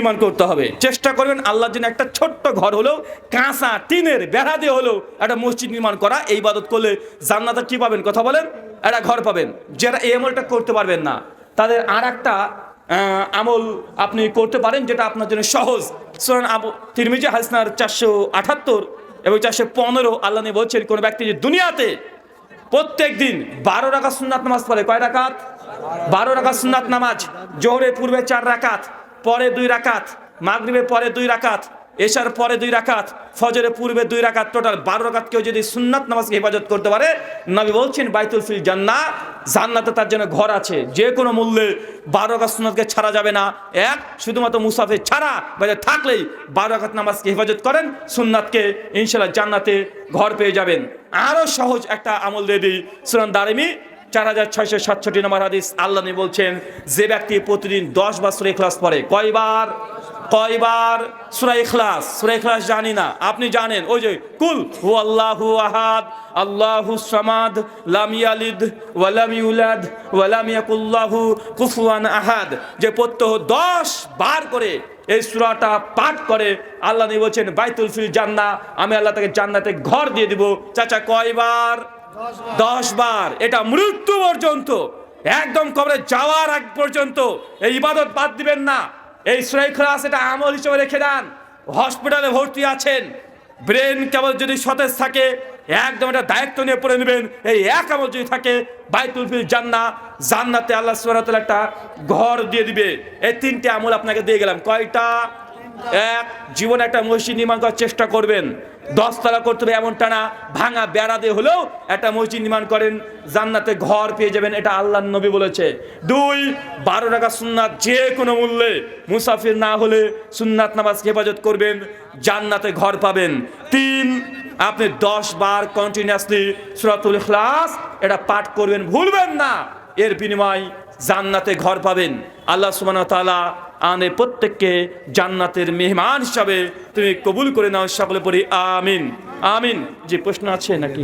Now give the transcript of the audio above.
নির্মাণ করতে হবে। চেষ্টা করবেন আল্লাহর জন্য একটা ছোট্ট ঘর হলেও কাঁচা টিনের বেড়া দিয়ে হলেও একটা মসজিদ নির্মাণ করা। এই ইবাদত করলে জান্নাতে কি পাবেন? কথা বলেন, একটা ঘর পাবেন। যারা এই আমলটা করতে পারবেন না, তাদের আর একটা আমল আপনি করতে পারেন যেটা আপনার জন্য সহজ। সুরান আবু তিরমিজি হাসনার চারশো আটাত্তর এবং চারশো পনেরো। আল্লাহ নিয়ে বলছেন, কোনো ব্যক্তি যে দুনিয়াতে প্রত্যেক দিন বারো রাকাত সুন্নাত নামাজ পড়ে, কয় রাকাত? বারো রাকাত সুন্নাত নামাজ, জোহরের পূর্বে চার রাকাত। পরে দুই রাকাত মাগরিবের পরে দুই রাকাত, এশার পরে দুই রাকাত, ফজরের পূর্বে দুই রাকাত, টোটাল বারো রাকাত কেউ যদি সুন্নাত নামাজকে হেফাজত করতে পারে, নবী বলছেন বাইতুল ফিল জান্না জান্নাতে তার জন্য ঘর আছে। যে কোনো মূল্যে বারো রাকাত সুন্নাতকে ছাড়া যাবে না। এক, শুধুমাত্র মুসাফির ছাড়া, বাইরে থাকলেই বারো রাকাত নামাজকে হেফাজত করেন, সুন্নাতকে ইনশাল্লাহ জান্নাতে ঘর পেয়ে যাবেন। আরও সহজ একটা আমল দিয়ে দিই সুরান দারিমি চার হাজার ছয়শো সাতষট্টি নম্বর হাদিস। আল্লাহ বলছেন, যে ব্যক্তি প্রতিদিন দশ বার সুরা ইখলাস পড়ে, কয়বার? কয়বার? সুরা ইখলাস। সুরা ইখলাস জানি না, আপনি জানেন? ওই যে, কুল হু আল্লাহু আহাদ, আল্লাহু সামাদ, লাম ইয়ালিদ ওয়ালাম ইউলাদ ওয়ালাম ইয়াকুল্লাহু কুফুয়ান আহাদ। যে প্রত্যহ দশ বার করে এই সুরাটা পাঠ করে, আল্লাহ নবী বলছেন, বাইতুল ফিল জান্না আমি আল্লাহ তাকে জান্নাতে ঘর দিয়ে দিব। চাচা, কয়বার? দশ বার। এটা মৃত্যু পর্যন্ত। একদম কবরে যাওয়ার আগ পর্যন্ত। এই ইবাদত বাদ দিবেন না। এই সুরাই ক্লাস এটা আমল হিসেবে রেখে দেন। হসপিটালে ভর্তি আছেন। ব্রেন কেবল যদি সতেজ থাকে, একদম এটা দায়িত্ব নিয়ে পড়ে নেবেন। এই এক আমল যদি থাকে, বাইতুল ফিল জান্না জান্নাতে আল্লাহ সুবহানাহু একটা ঘর দিয়ে দিবে। এই তিনটে আমল আপনাকে দিয়ে গেলাম। কয়টা? এক, জীবনে একটা মসজিদ নির্মাণ করার চেষ্টা করবেন। দশতলা করতে হবে এমনটা না। ভাঙা বেড়া দিয়ে হলেও একটা মসজিদ নির্মাণ করেন। জান্নাতে ঘর পেয়ে যাবেন, এটা আল্লাহ নবী বলেছে। দুই, বারো টাকা সুন্নাত যে কোনো মূল্যে মুসাফির না হলে সুন্নাত নামাজ হেফাজত করবেন, জান্নাতে ঘর পাবেন। তিন, আপনি দশ বার কন্টিনিউয়াসলি সুরাতুল ইখলাস এটা পাঠ করবেন, ভুলবেন না। এর বিনিময় জান্নাতে ঘর পাবেন। আল্লাহ সুবহানাহু ওয়া আমাদের প্রত্যেককে জান্নাতের মেহমান হিসাবে তুমি কবুল করে নাও, সকলে পড়ি, আমিন। আমিন। যে প্রশ্ন আছে নাকি?